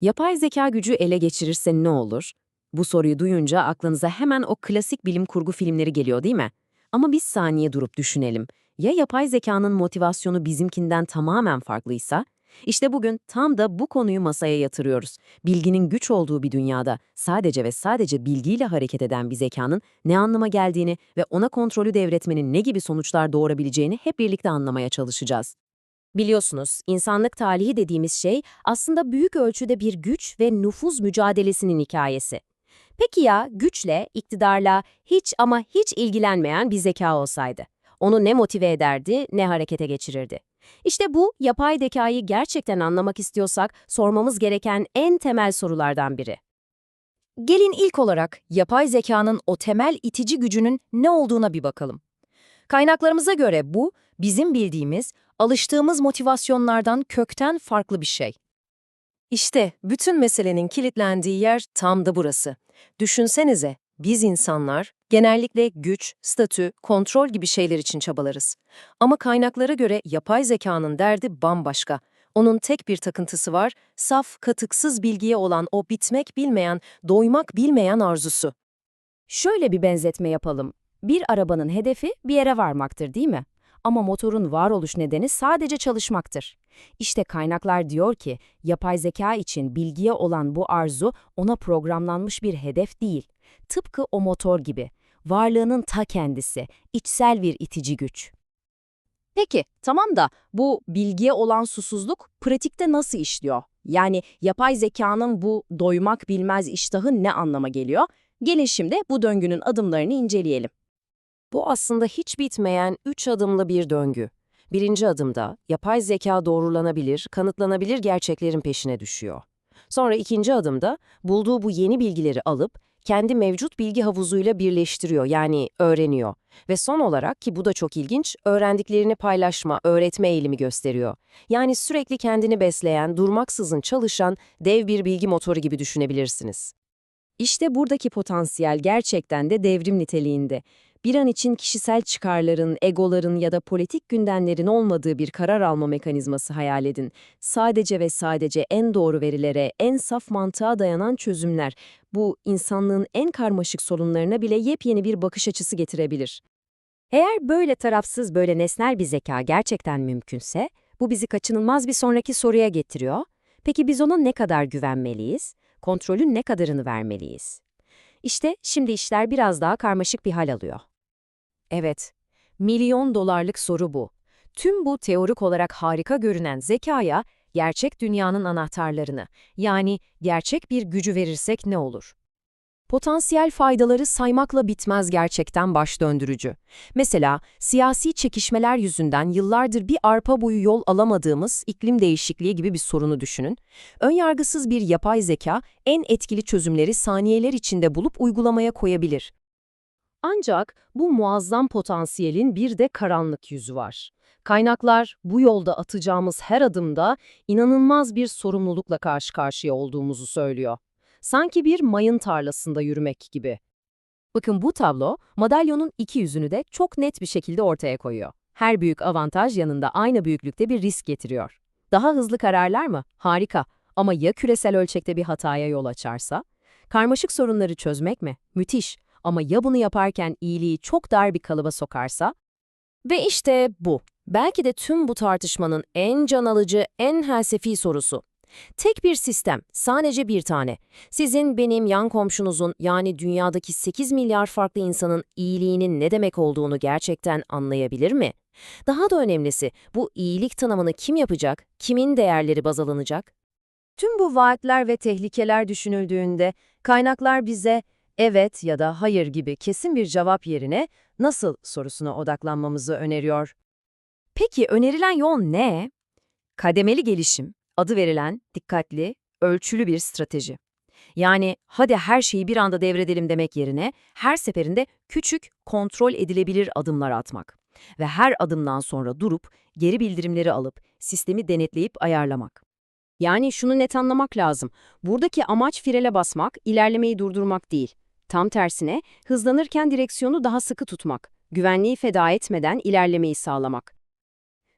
Yapay zeka gücü ele geçirirse ne olur? Bu soruyu duyunca aklınıza hemen o klasik bilim kurgu filmleri geliyor değil mi? Ama bir saniye durup düşünelim. Ya yapay zekanın motivasyonu bizimkinden tamamen farklıysa? İşte bugün tam da bu konuyu masaya yatırıyoruz. Bilginin güç olduğu bir dünyada sadece ve sadece bilgiyle hareket eden bir zekanın ne anlama geldiğini ve ona kontrolü devretmenin ne gibi sonuçlar doğurabileceğini hep birlikte anlamaya çalışacağız. Biliyorsunuz, insanlık tarihi dediğimiz şey aslında büyük ölçüde bir güç ve nüfuz mücadelesinin hikayesi. Peki ya güçle, iktidarla hiç ama hiç ilgilenmeyen bir zeka olsaydı? Onu ne motive ederdi, ne harekete geçirirdi? İşte bu, yapay zekayı gerçekten anlamak istiyorsak sormamız gereken en temel sorulardan biri. Gelin ilk olarak yapay zekanın o temel itici gücünün ne olduğuna bir bakalım. Kaynaklarımıza göre bu, bizim bildiğimiz, alıştığımız motivasyonlardan kökten farklı bir şey. İşte bütün meselenin kilitlendiği yer tam da burası. Düşünsenize, biz insanlar genellikle güç, statü, kontrol gibi şeyler için çabalarız. Ama kaynaklara göre yapay zekanın derdi bambaşka. Onun tek bir takıntısı var, saf, katıksız bilgiye olan o bitmek bilmeyen, doymak bilmeyen arzusu. Şöyle bir benzetme yapalım. Bir arabanın hedefi bir yere varmaktır değil mi? Ama motorun varoluş nedeni sadece çalışmaktır. İşte kaynaklar diyor ki, yapay zeka için bilgiye olan bu arzu ona programlanmış bir hedef değil. Tıpkı o motor gibi. Varlığının ta kendisi, içsel bir itici güç. Peki, tamam da bu bilgiye olan susuzluk pratikte nasıl işliyor? Yani yapay zekanın bu doymak bilmez iştahı ne anlama geliyor? Gelin şimdi bu döngünün adımlarını inceleyelim. Bu aslında hiç bitmeyen üç adımlı bir döngü. Birinci adımda yapay zeka doğrulanabilir, kanıtlanabilir gerçeklerin peşine düşüyor. Sonra ikinci adımda bulduğu bu yeni bilgileri alıp kendi mevcut bilgi havuzuyla birleştiriyor yani öğreniyor. Ve son olarak ki bu da çok ilginç, öğrendiklerini paylaşma, öğretme eğilimi gösteriyor. Yani sürekli kendini besleyen, durmaksızın çalışan dev bir bilgi motoru gibi düşünebilirsiniz. İşte buradaki potansiyel gerçekten de devrim niteliğinde. Bir an için kişisel çıkarların, egoların ya da politik gündemlerin olmadığı bir karar alma mekanizması hayal edin. Sadece ve sadece en doğru verilere, en saf mantığa dayanan çözümler. Bu, insanlığın en karmaşık sorunlarına bile yepyeni bir bakış açısı getirebilir. Eğer böyle tarafsız, böyle nesnel bir zeka gerçekten mümkünse, bu bizi kaçınılmaz bir sonraki soruya getiriyor. Peki biz ona ne kadar güvenmeliyiz? Kontrolün ne kadarını vermeliyiz? İşte şimdi işler biraz daha karmaşık bir hal alıyor. Evet, milyon dolarlık soru bu. Tüm bu teorik olarak harika görünen zekaya gerçek dünyanın anahtarlarını, yani gerçek bir gücü verirsek ne olur? Potansiyel faydaları saymakla bitmez gerçekten baş döndürücü. Mesela siyasi çekişmeler yüzünden yıllardır bir arpa boyu yol alamadığımız iklim değişikliği gibi bir sorunu düşünün. Önyargısız bir yapay zeka en etkili çözümleri saniyeler içinde bulup uygulamaya koyabilir. Ancak bu muazzam potansiyelin bir de karanlık yüzü var. Kaynaklar bu yolda atacağımız her adımda inanılmaz bir sorumlulukla karşı karşıya olduğumuzu söylüyor. Sanki bir mayın tarlasında yürümek gibi. Bakın bu tablo, madalyonun iki yüzünü de çok net bir şekilde ortaya koyuyor. Her büyük avantaj yanında aynı büyüklükte bir risk getiriyor. Daha hızlı kararlar mı? Harika. Ama ya küresel ölçekte bir hataya yol açarsa? Karmaşık sorunları çözmek mi? Müthiş. Ama ya bunu yaparken iyiliği çok dar bir kalıba sokarsa? Ve işte bu. Belki de tüm bu tartışmanın en can alıcı, en felsefi sorusu. Tek bir sistem, sadece bir tane. Sizin, benim, yan komşunuzun yani dünyadaki 8 milyar farklı insanın iyiliğinin ne demek olduğunu gerçekten anlayabilir mi? Daha da önemlisi, bu iyilik tanımını kim yapacak, kimin değerleri baz alınacak? Tüm bu vaatler ve tehlikeler düşünüldüğünde kaynaklar bize evet ya da hayır gibi kesin bir cevap yerine nasıl sorusuna odaklanmamızı öneriyor. Peki önerilen yol ne? Kademeli gelişim, adı verilen dikkatli, ölçülü bir strateji. Yani hadi her şeyi bir anda devredelim demek yerine her seferinde küçük, kontrol edilebilir adımlar atmak. Ve her adımdan sonra durup geri bildirimleri alıp sistemi denetleyip ayarlamak. Yani şunu net anlamak lazım. Buradaki amaç frele basmak, ilerlemeyi durdurmak değil. Tam tersine hızlanırken direksiyonu daha sıkı tutmak, güvenliği feda etmeden ilerlemeyi sağlamak.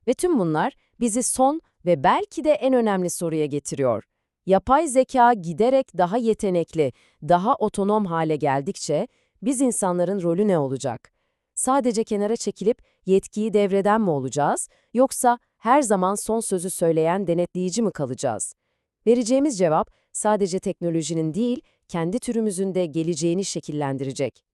Ve tüm bunlar bizi son ve belki de en önemli soruya getiriyor. Yapay zeka giderek daha yetenekli, daha otonom hale geldikçe biz insanların rolü ne olacak? Sadece kenara çekilip yetkiyi devreden mi olacağız yoksa her zaman son sözü söyleyen denetleyici mi kalacağız? Vereceğimiz cevap sadece teknolojinin değil, kendi türümüzün de geleceğini şekillendirecek.